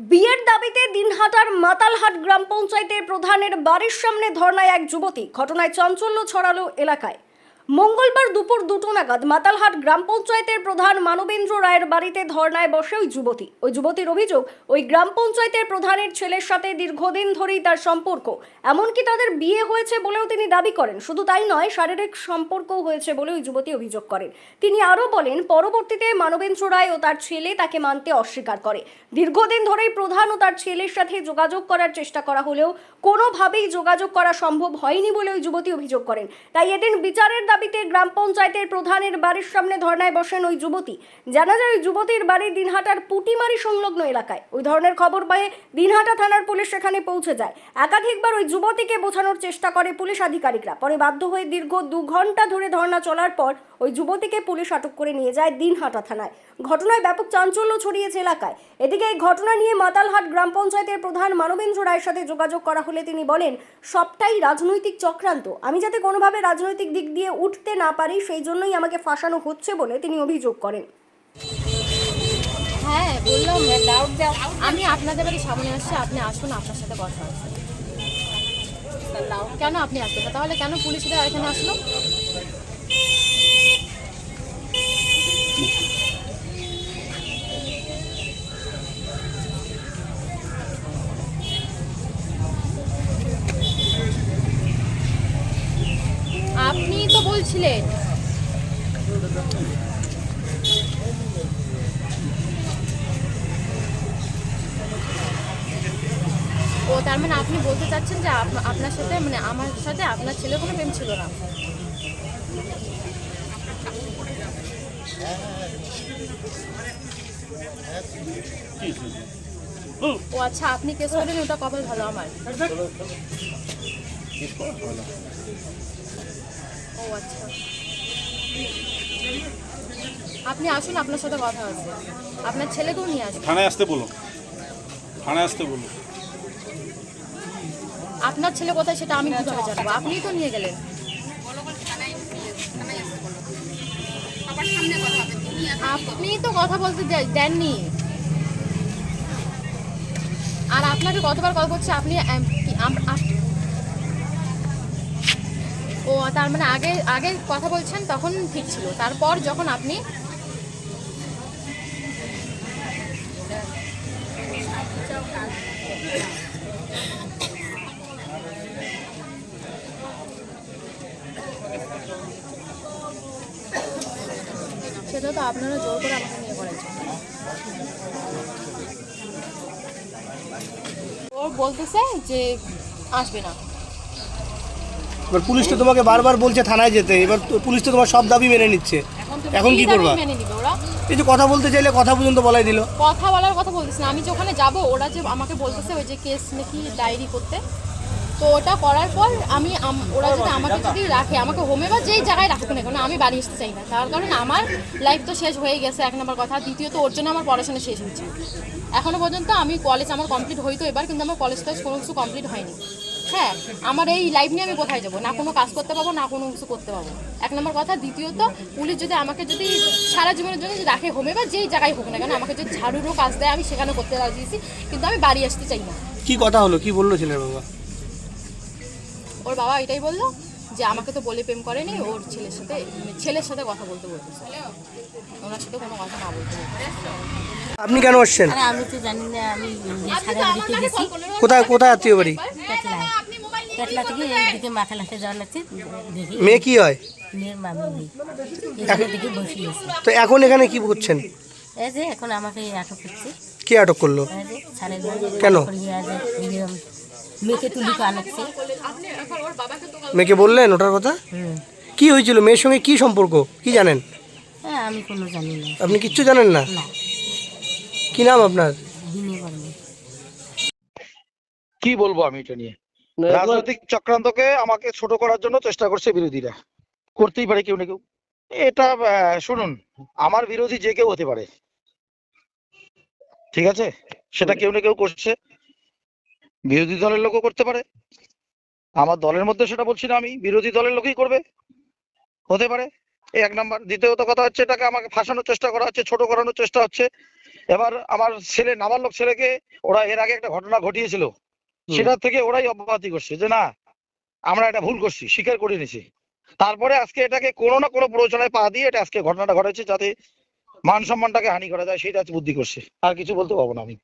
বিয়ের দাবিতে দিনহাটার মাতালহাট গ্রাম পঞ্চায়েতের প্রধানের বাড়ির সামনে ধর্নায় এক যুবতী। ঘটনায় চাঞ্চল্য ছড়ালো এলাকায়। মঙ্গলবার দুপুর দুটো নাগাদ মাতালহাট গ্রাম পঞ্চায়েতের প্রধান মানবেন্দ্র রায়ের বাড়িতে ধর্নায় বসে ওই যুবতী। ওই যুবতীর অভিযোগ, ওই গ্রাম পঞ্চায়েতের প্রধানের ছেলের সাথে দীর্ঘদিন ধরেই তার সম্পর্ক। এমনকি তাদের বিয়ে হয়েছে বলেও তিনি দাবি করেন। শুধু তাই নয়, শারীরিক সম্পর্কও হয়েছে বলে ওই যুবতী অভিযোগ করেন। তিনি আরও বলেন, পরবর্তীতে মানবেন্দ্র রায় ও তার ছেলে তাকে মানতে অস্বীকার করে। দীর্ঘদিন ধরেই প্রধান ও তার ছেলের সাথে যোগাযোগ করার চেষ্টা করা হলেও কোনোভাবেই যোগাযোগ করা সম্ভব হয়নি বলে ওই যুবতী অভিযোগ করেন। তাই এদিন বিচারের দাবিতে গ্রাম পঞ্চায়েতের প্রধানের বাড়ির সামনে ধর্নায় বসেন ওই যুবতী। জানা যায় ওই যুবতীর বাড়ি দিনহাটার পুটিমারি সংলগ্ন এলাকায়। ওই ধরনের খবর পেয়ে দিনহাটা থানার পুলিশ সেখানে পৌঁছে যায়। একাধিকবার ওই যুবতীকে বোঝানোর চেষ্টা করে পুলিশ আধিকারিকরা। পরে বাধ্য হয়ে দীর্ঘ দু ঘণ্টা ধরে ধর্না চলার পর ওই যুবতীকে পুলিশ আটক করে নিয়ে যায় দিনহাটা থানায়। ঘটনায় ব্যাপক চাঞ্চল্য ছড়িয়েছে এলাকায়। এদিকে এই ঘটনা নিয়ে মাতালহাট গ্রাম পঞ্চায়েতের প্রধান মানবেন্দ্র রায়ের সাথে যোগাযোগ করা হলে তিনি বলেন, সবটাই রাজনৈতিক চক্রান্ত। আমি যাতে কোনোভাবে রাজনৈতিক দিক দিয়ে উঠতে না পারি, সেই জন্যই আমাকে ফাঁসানো হচ্ছে বলে তিনি অভিযোগ করেন। হ্যাঁ বললাম লাউড দাও আমি আপনাদের বাড়ির সামনে আসছি, আপনি আসুন, আপনার সাথে কথা হচ্ছে কেন আপনি আসবেন না? তাহলে কেন পুলিশরা এখানে আসলো? বলছিলেন ও, তার মানে আপনি বলতে চাচ্ছেন যে আপ- আপনার সাথে মানে আমার সাথে আপনার ছেলে কোনো প্রেম ছিল না? ও আচ্ছা আপনি কেস করেন ওটা কপাল ভালো আমার। ও আচ্ছা। আপনি আসুন আপনার সাথে কথা আছে আপনার ছেলেকেও নিয়ে আসুন। থানায় আসতে বলো থানায় আসতে বলো আপনার ছেলে কোথায় সেটা আমি কীভাবে জানব আপনিই তো নিয়ে গেলেন। আপনি তো কথা বলতে দেননি। আর আপনাকে কতবার কল করছে আপনি ও তার মানে আগে আগে কথা বলছেন তখন ঠিক ছিল। তারপর যখন আপনি সেটা তো আপনারা জোর করে আমাকে নিয়ে করেছেন ও বলতেছে যে আসবে না। এবার পুলিশ তো তোমাকে বারবার বলছে থানায় যেতে এবার তো পুলিশ তো তোমার সব দাবি মেনে নিচ্ছে। এখন কি করবা? মেনে নিবে ওরা? এই যে কথা বলতে চাইলে কথা পর্যন্ত বলাই দিল। কথা বলার কথা বলতেছে না। আমি যে ওখানে যাব ওরা যে আমাকে বলতেছে ওই যে কেস নাকি ডায়েরি করতে। তো ওটা করার পর আমি ওরা যদি আমাকে যদি রাখে আমাকে হোমে বা যেই জায়গায় রাখুক না কেন আমি বাড়ি আসতে চাই না। তার কারণ আমার লাইফ তো শেষ হয়ে গেছে এক নম্বর কথা। দ্বিতীয়ত ওর জন্য আমার পড়াশোনা শেষ হয়েছে। এখনও পর্যন্ত আমি কলেজ আমার কমপ্লিট হইতো এবার কিন্তু আমার কলেজ টলেজ কোনো কিছু কমপ্লিট হয়নি। হ্যাঁ আমার এই লাইফ নিয়ে আমি কোথায় যাব? না কোনো কাজ করতে পারব না কোনো কিছু করতে পারব এক নম্বর কথা। দ্বিতীয়ত পুলিশ যদি আমাকে যদি সারা জীবনের জন্য যদি রাখে হোমে বা যেই জায়গায় হোক না কেন আমাকে যদি ঝাড়ুরও কাজ দেয় আমি সেখানে করতে রাজি আছি। কিন্তু আমি বাড়ি আসতে চাই না। কি কথা হলো? কি বলল ছেলের বাবা? ওর বাবা এটাই বলল যে আমাকে তো বলে প্রেম করেনি ওর ছেলের সাথে মানে ছেলের সাথে কথা বলতে বলতেছে ওনার সাথে কোনো কথা না বলতে আপনি কেন আসছেন? আমি তো জানি না আমি কোথায় কোথায় আত্মীয় বাড়ি? পেটলা থেকে এইদিকে মাথা লাথে যাওয়ার লাগছে দেখি। মেয়ে কি হয়? মেয়ের মামি নেই। এখানে দেখি বসে আছে। তো এখন এখানে কি করছেন এই যে এখন আমাকে আটক করছে। কে আটক করল? কেন? মেয়েকে তুলি আনাচ্ছে মেয়েকে বললেন ওটার কথা? কি হয়েছিল? মেয়ের সঙ্গে কি সম্পর্ক? কি জানেন? হ্যাঁ আমি কোনো জানি না। আপনি কিচ্ছু জানেন না? কি নাম আপনার? কি বলব আমি এটা নিয়ে? রাজনৈতিক চক্রান্তকে আমাকে ছোট করার জন্য চেষ্টা করছে বিরোধীরা। করতেই পারে কেউ না কেউ। এটা শুনুন আমার বিরোধী যে কেউ হতে পারে। ঠিক আছে? সেটা কেউ না কেউ করছে। বিরোধী দলের লোকও করতে পারে। আমার দলের মধ্যে সেটা বলছি না আমি। বিরোধী দলের লোকই করবে। হতে পারে। এই এক নাম্বার। দ্বিতীয়ত কথা হচ্ছে এটাকে আমাকে ফাঁসানোর চেষ্টা করা হচ্ছে ছোট করানোর চেষ্টা হচ্ছে। এবার আমার ছেলে নাবালক ছেলেকে ওরা এর আগে একটা ঘটনা ঘটিয়েছিল। সেটা থেকে ওরাই অব্যাহতি করছে যে না, আমরা এটা ভুল করছি, স্বীকার করে নিছি তারপরে আজকে এটাকে কোনো না কোনো প্ররোচনায় পা দিয়ে এটা আজকে ঘটনাটা ঘটেছে যাতে মান সম্মানটাকে হানি করা যায়, সেটা বুদ্ধি করছে। আর কিছু বলতে পারব না আমি।